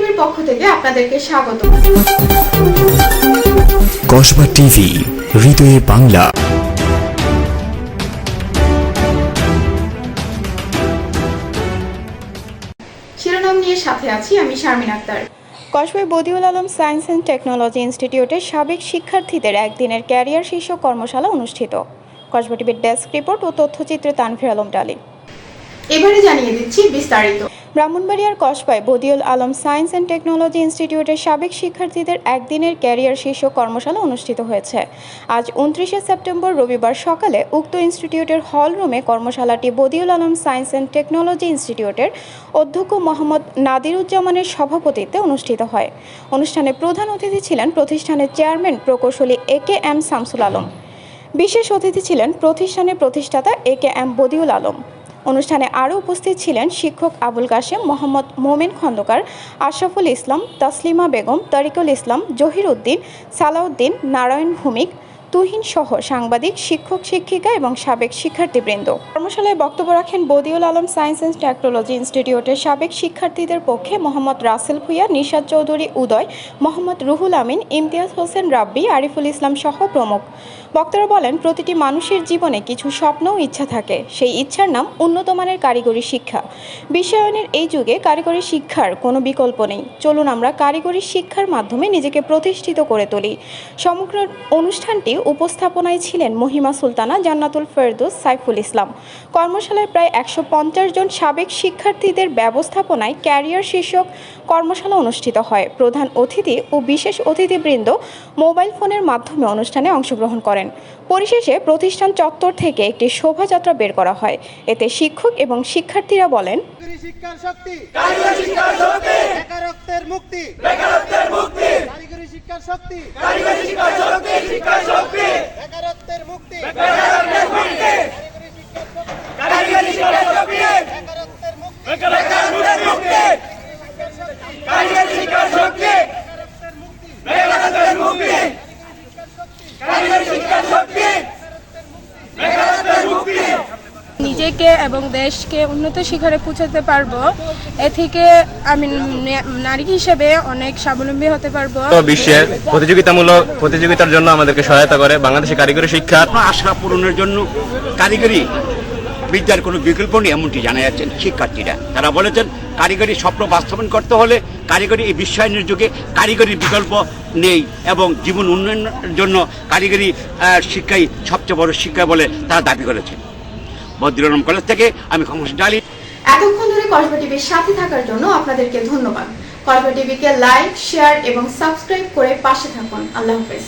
টিভির পক্ষ থেকে আপনাদেরকে স্বাগত। কসবা টিভি হৃদয়ে বাংলা। শিরোনাম নিয়ে সাথে আছি আমি Sharmin Akter. কসবাই Badiul Alam science and technology ইনস্টিটিউটের সাবেক শিক্ষার্থীদের একদিনের ক্যারিয়ার শীর্ষক কর্মশালা অনুষ্ঠিত। কসবা টিভির ডেস্ক রিপোর্ট ও তথ্যচিত্রে তানভীর আলম ডালি এবারে জানিয়ে দিচ্ছি বিস্তারিত। ব্রাহ্মণবাড়িয়ার কসবায় Badiul Alam science and technology ইনস্টিটিউটের সাবেক শিক্ষার্থীদের একদিনের ক্যারিয়ার শীর্ষক কর্মশালা অনুষ্ঠিত হয়েছে। আজ উনত্রিশে সেপ্টেম্বর রবিবার সকালে উক্ত ইনস্টিটিউটের হল রুমে কর্মশালাটি Badiul Alam science and technology ইনস্টিটিউটের অধ্যক্ষ মোহাম্মদ নাদিরুজ্জামানের সভাপতিত্বে অনুষ্ঠিত হয়। অনুষ্ঠানে প্রধান অতিথি ছিলেন প্রতিষ্ঠানের চেয়ারম্যান প্রকৌশলী A K M Shamsul Alam. বিশেষ অতিথি ছিলেন প্রতিষ্ঠানের প্রতিষ্ঠাতা A K M Badiul Alam. অনুষ্ঠানে আরও উপস্থিত ছিলেন শিক্ষক আবুল কাশেম, মোহাম্মদ মোমেন খন্দকার, আশরাফুল ইসলাম, তসলিমা বেগম, তারিকুল ইসলাম, জহির উদ্দিন, সালাউদ্দিন, নারায়ণ ভৌমিক তুহিন সহ সাংবাদিক, শিক্ষক, শিক্ষিকা এবং সাবেক শিক্ষার্থীবৃন্দ। কর্মশালায় বক্তব্য রাখেন Badiul Alam science and technology ইনস্টিটিউটের সাবেক শিক্ষার্থীদের পক্ষে মোহাম্মদ রাসেল ভুইয়া নিশাদ চৌধুরী উদয়, মোহাম্মদ রুহুল আমিন, ইমতিয়াজ হোসেন রাব্বি, আরিফুল ইসলাম সহ প্রমুখ। বক্তারা বলেন, প্রতিটি মানুষের জীবনে কিছু স্বপ্ন ও ইচ্ছা থাকে। সেই ইচ্ছার নাম উন্নত মানের কারিগরি শিক্ষা। বিশ্বায়নের এই যুগে কারিগরি শিক্ষার কোনো বিকল্প নেই। চলুন আমরা কারিগরি শিক্ষার মাধ্যমে নিজেকে প্রতিষ্ঠিত করে তুলি। সমগ্র অনুষ্ঠানটি উপস্থাপনায় ছিলেন মহিমা সুলতানা জান্নাতুল ফেরদৌস সাইফুল ইসলাম। কর্মশালায় প্রায় একশো পঞ্চাশ জন সাবেক শিক্ষার্থীদের ব্যবস্থাপনায় ক্যারিয়ার শীর্ষক কর্মশালা অনুষ্ঠিত হয়। প্রধান অতিথি ও বিশেষ অতিথিবৃন্দ মোবাইল ফোনের মাধ্যমে অনুষ্ঠানে অংশগ্রহণ করেন। পরিশেষে প্রতিষ্ঠান চত্বর থেকে একটি শোভাযাত্রা বের করা হয়। এতে শিক্ষক এবং শিক্ষার্থীরা বলেন শিক্ষার শক্তি। শিক্ষার শক্তি। মুক্তি। মুক্তি। কারিগরি শিক্ষার শক্তি। কারিগরি শিক্ষার শক্তি শিক্ষার শক্তি। বেকারত্বের মুক্তি। বেকারত্বের মুক্তি। কারিগরি শিক্ষার শক্তি। বেকারত্বের মুক্তি। বেকারত্বের মুক্তি। কারিগরি শিক্ষার শক্তি। বেকারত্বের মুক্তি। কারিগরি শিক্ষার শক্তি বেকারত্বের মুক্তি নিজেকে এবং দেশকে উন্নত শিখরে পৌঁছাতে পারব। এ থেকে আমি নারী হিসেবে অনেক স্বাবলম্বী হতে পারব। বিশ্বের প্রতিযোগিতামূলক প্রতিযোগিতার জন্য আমাদেরকে সহায়তা করে বাংলাদেশের কারিগরি শিক্ষা আপনার আশা পূরণের জন্য কারিগরি বিদ্যার কোনো বিকল্প নেই এমনটি জানা যাচ্ছেন শিক্ষার্থীরা। তারা বলেছেন কারিগরি স্বপ্ন বাস্তবায়ন করতে হলে কারিগরি এই বিশ্বায়নের যুগে কারিগরি বিকল্প নেই এবং জীবন উন্নয়নের জন্য কারিগরি শিক্ষাই সবচেয়ে বড় শিক্ষা বলে তারা দাবি করেছে। বদ্রীরাম কলেজ থেকে আমি খমস ডালি। এতক্ষণ ধরে কসবা টিভির সাথে থাকার জন্য আপনাদেরকে ধন্যবাদ। কসবা টিভিকে লাইক, শেয়ার এবং সাবস্ক্রাইব করে পাশে থাকুন। আল্লাহ হাফেজ।